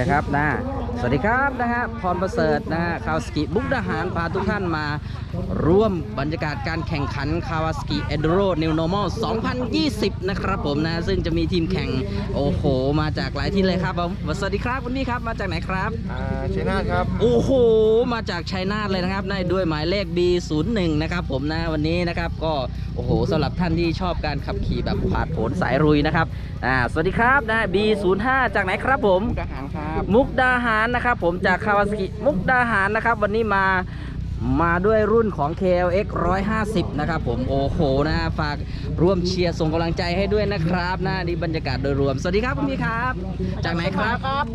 นะครับนะสวัสดีครับนะฮะพรประเสริฐนะฮะคาวสกิบุกดาหารพาทุกท่านมาร่วมบรรยากาศการแข่งขันคาวาสกิเอ d โร New Normal 2020 นะครับผมนะซึ่งจะมีทีมแข่งโอ้โห มาจากหลายที่เลยครับผมสวัสดีครับคุณพี่ครับมาจากไหนครับอ่าชัยนาทครับโอ้โห มาจากชัยนาทเลยนะครับได้ด้วยหมายเลข B01 นะครับผมนะวันนี้นะครับก็โอ้โหสำหรับท่านที่ชอบการขับขี่แบบผาดโผนสายรุยนะครับอ่าสวัสดีครับนะ B05 จากไหนครับผมทหารครับ มุกดาหารนะครับผมจากคาวาสกิมุกดาหารนะครับ วันนี้มามาด้วยรุ่นของ KLX 150 นะครับผมโอ้โหนะฝากร่วมเชียร์ส่งกำลังใจให้ด้วยนะครับนะนี่บรรยากาศโดยรวม สวัสดีครับคุณพี่ครับ จากไหนครับ ครับ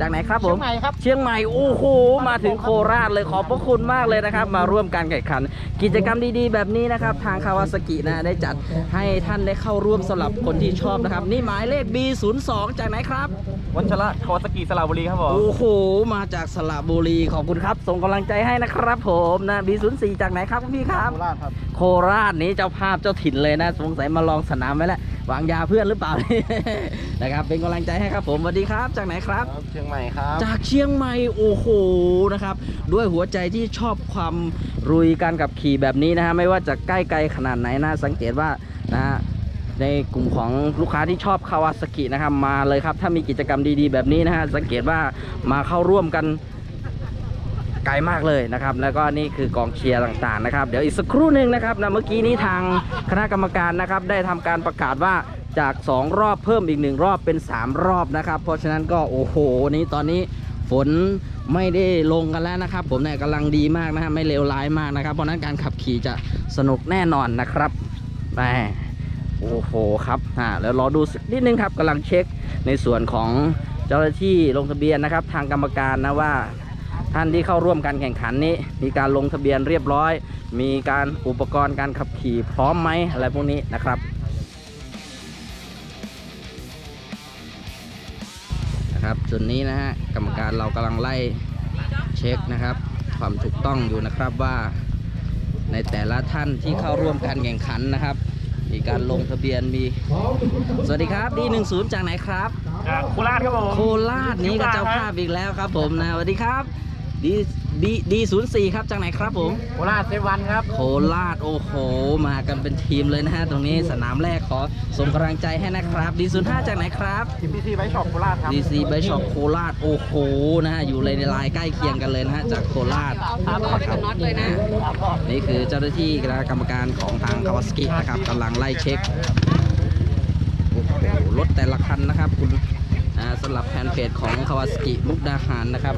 จากไหนครับผม เชียงใหม่ครับ เชียงใหม่โอ้โหมาถึงโคราชเลยขอบพระคุณมากเลยนะครับ มาร่วมการแข่งขัน กิจกรรมดีๆ แบบนี้นะครับ ทางคาวาสกินะได้จัดให้ท่านได้เข้าร่วมสำหรับคนที่ชอบนะครับ นี่หมายเลข B02 จากไหนครับ วัชระคอสกีสระบุรีครับผม โอ้โห มาจากสระบุรี ขอบคุณครับ ส่งกำลังใจให้นะครับผมนะ B04 จากไหนครับคุณพี่ครับ โคราชครับ โคราชนี้เจ้าภาพเจ้าถิ่นเลยนะ สงสัยมาลองสนามไว้แล้ววางยาเพื่อนหรือเปล่า นะครับ เป็นกำลังใจให้ครับผมสวัสดีครับ จากไหนครับ เชียงใหม่ครับ จากเชียงใหม่ โอ้โห นะครับ ด้วยหัวใจที่ชอบความรุยการกับขี่แบบนี้นะฮะ ไม่ว่าจะใกล้ไกลขนาดไหนนะ สังเกตว่านะฮะ ในกลุ่มของลูกค้าที่ชอบคาวาสกินะครับ มาเลยครับ ถ้ามีกิจกรรมดีๆ แบบนี้นะฮะสังเกตว่ามาเข้าร่วมกันไกลมากเลยนะครับ แล้วก็นี่คือกองเชียร์ต่างๆนะครับ เดี๋ยวอีกสักครู่หนึ่งนะครับนะเมื่อกี้นี้ทางคณะกรรมการนะครับ ได้ทำการประกาศว่าจาก 2 รอบเพิ่มอีก 1 รอบเป็น 3 รอบนะครับ เพราะฉะนั้นก็โอ้โหนี้ตอนนี้ฝนไม่ได้ลงกันแล้วนะครับ ผมเนี่ยกำลังดีมากนะฮะไม่เลวร้ายมากนะครับ เพราะฉะนั้นการขับขี่จะสนุกแน่นอนนะครับแหม โอ้โหครับอ่าแล้วรอดูสักนิดนึงครับกำลังเช็คในส่วนของเจ้าหน้าที่ลงทะเบียนนะครับ ทางกรรมการนะว่าท่านที่เข้าร่วมการแข่งขันนี้ มีการลงทะเบียนเรียบร้อย มีการอุปกรณ์การขับขี่พร้อมไหมอะไรพวกนี้นะครับนะครับส่วนนี้นะฮะกรรมการเรากำลังไล่เช็คนะครับ ความถูกต้องอยู่นะครับว่าในแต่ละท่านที่เข้าร่วมการแข่งขันนะครับ มีการลงทะเบียนมี สวัสดีครับดีหนึ่งศูนย์จากไหนครับจากโคราชครับผม โคราชนี้ก็เจ้าภาพอีกแล้วครับผมนะสวัสดีครับดี ดีดีศูนย์สี่ครับจากไหนครับผมโคราชเซวันครับ โคราชโอ้โห มากันเป็นทีมเลยนะฮะตรงนี้สนามแรกขอส่งกำลังใจให้นะครับดีศูนย์ห้าจากไหนครับทีมพีซีไบช็อปโคราชครับดีซีไบช็อปโคราชโอ้โหนะฮะอยู่เลยในลายใกล้เคียงกันเลยนะฮะจากโคราชครับกับน็อตเลยนะนี่คือเจ้าหน้าที่คณะกรรมการของทางคาวาสกินะครับกำลังไล่เช็คโอ้โหรถแต่ละคันนะครับคุณอ่าสำหรับแฟนเพจของคาวาสกิมุกดาหารนะครับ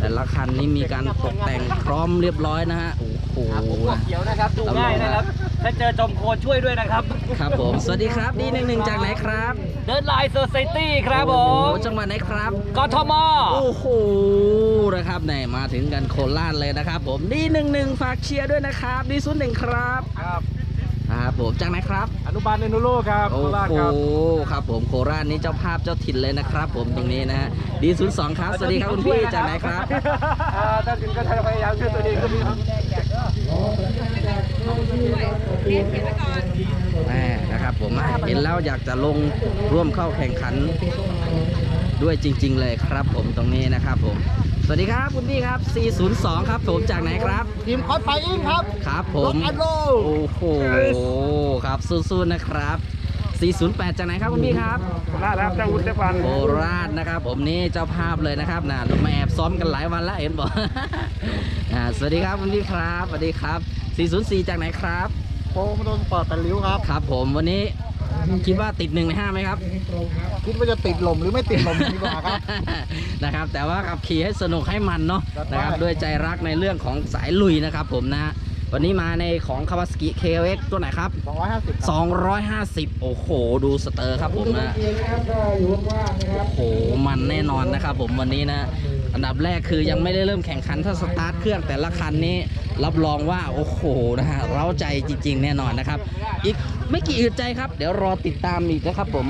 แต่ละคันนี้มีการตกแต่งพร้อมเรียบร้อยนะฮะโอ้โหเขียวนะครับดูง่ายนะครับถ้าเจอจอมโคช่วยด้วยนะครับ ครับผม สวัสดีครับดีหนึ่งหนึ่งจากไหนครับเดินไลน์โซซตี้ครับผโอ้มโหจังหวัดไหนครับกทมโอ้โหนะครับไหนมาถึงกันโคราชเลยนะครับ ผมดีหนึ่งหนึ่งฝากเชียร์ด้วยนะครับดีศูนย์หนึ่งครับครับ ครับผมจากไหนครับ อนุบาลเนนูโรครับโอ้โคราชโหครับครับผมโคราชนี่เจ้าภาพเจ้าถิ่นเลยนะครับผมตรงนี้นะฮะดีศูนย์สองครับสวัสดีครับคุณพี่จากไหนครับอ่าท่านถึงก็จะพยายามช่วยตัวเองก็มีครับแม่นะครับผมอะเห็นแล้วอยากจะลงร่วมเข้าแข่งขันด้วยจริง ๆ เลยครับผมตรงนี้นะครับผม สวัสดีครับคุณพี่ครับ 402 ครับผมจากไหนครับ ทีมคอสไฟอิงครับ ครับผรมถอันโลโอ้โหครับสู้ๆนะครับ 408 จากไหนครับคุณพี่ครับโคราชครับเจ้าวุฒิเซฟันโคราชนะครับ ผมนี่เจ้าภาพเลยนะครับนะเรามาแอบซ้อมกันหลายวันแล้วเห็นบอกอ่าสวัสดีครับคุณพี่ครับสวัสดีครับ 404 จากไหนครับโปมโดนปอดตันลิ้วครับ ครับผมวันนี้ คิดว่าติดหนึ่งในห้าไหมครับ คิดว่าจะติดลมหรือไม่ติดลมดีกว่าครับ นะครับ แต่ว่าขับขี่ให้สนุกให้มันเนาะจัดไปนะครับด้วยใจรักในเรื่องของสายลุยนะครับผมนะวันนี้มาในของ Kawasaki KLX ตัวไหนครับ 250 250 โอ้โห ดูสเตอร์ครับผมนะโอ้โห มันแน่นอนนะครับผมวันนี้นะ อันดับแรกคือยังไม่ได้เริ่มแข่งขันถ้าสตาร์ทเครื่องแต่ละคันนี้รับรองว่าโอ้โหนะฮะเร้าใจจริง ๆ แน่นอนนะครับ อีกไม่กี่อึดใจครับ เดี๋ยวรอติดตามอีกนะครับผม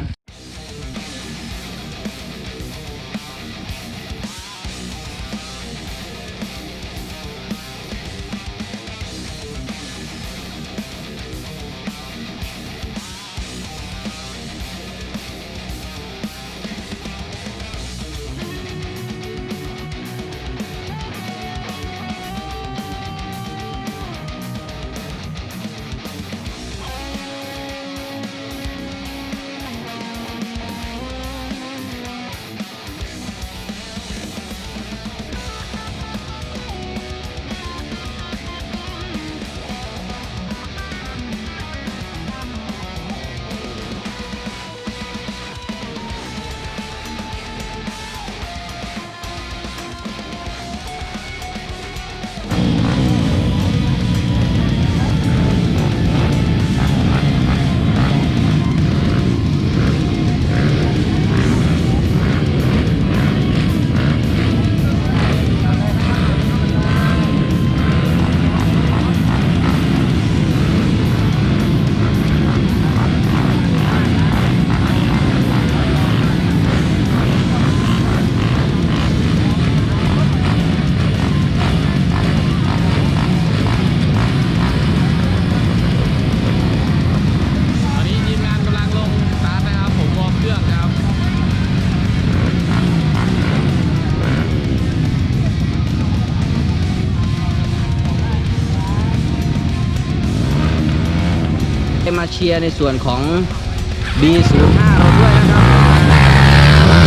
เชียร์ในส่วนของ B05 เราด้วยนะครับ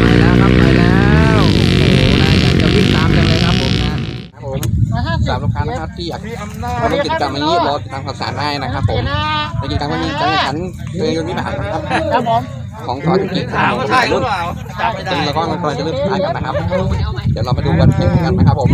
ไปแล้วครับไปแล้วโอ้โหนายอยากจะวิ่งตามจังเลยครับผมนะครับผมสำหรับลูกค้านะครับที่อยากมาร่วมกิจกรรมอย่างนี้รอติดตามข่าวสารได้นะครับผมในกิจกรรมก็มีการแข่งขันเรือยนต์วิบากนะครับครับผม ของสอนกิจกรรมถ่ายรุ่นซึ่งเราก็กำลังจะเริ่มถ่ายกันนะครับ เดี๋ยวเรามาดูกันแข่งกันนะครับผม